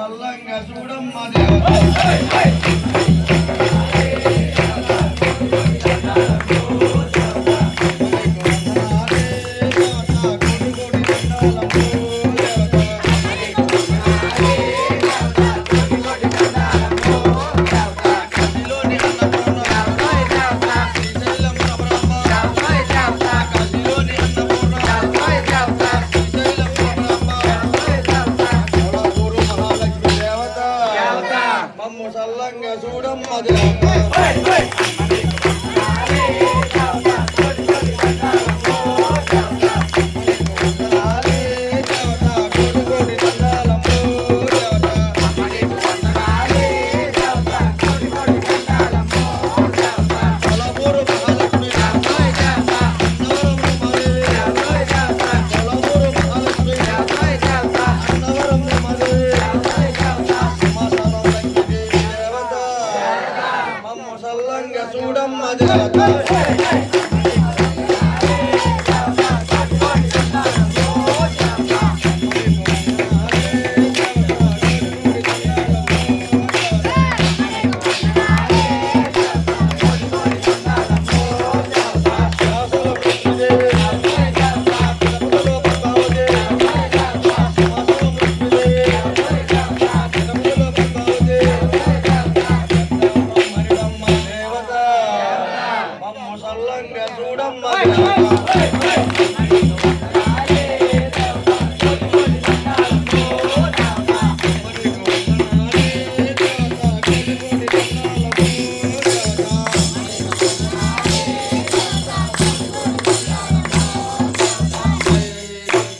చల్లంగా చూడమ్మ దేవ మమ్మ సల్లంగా చూడమ్మది ei, ei, ei.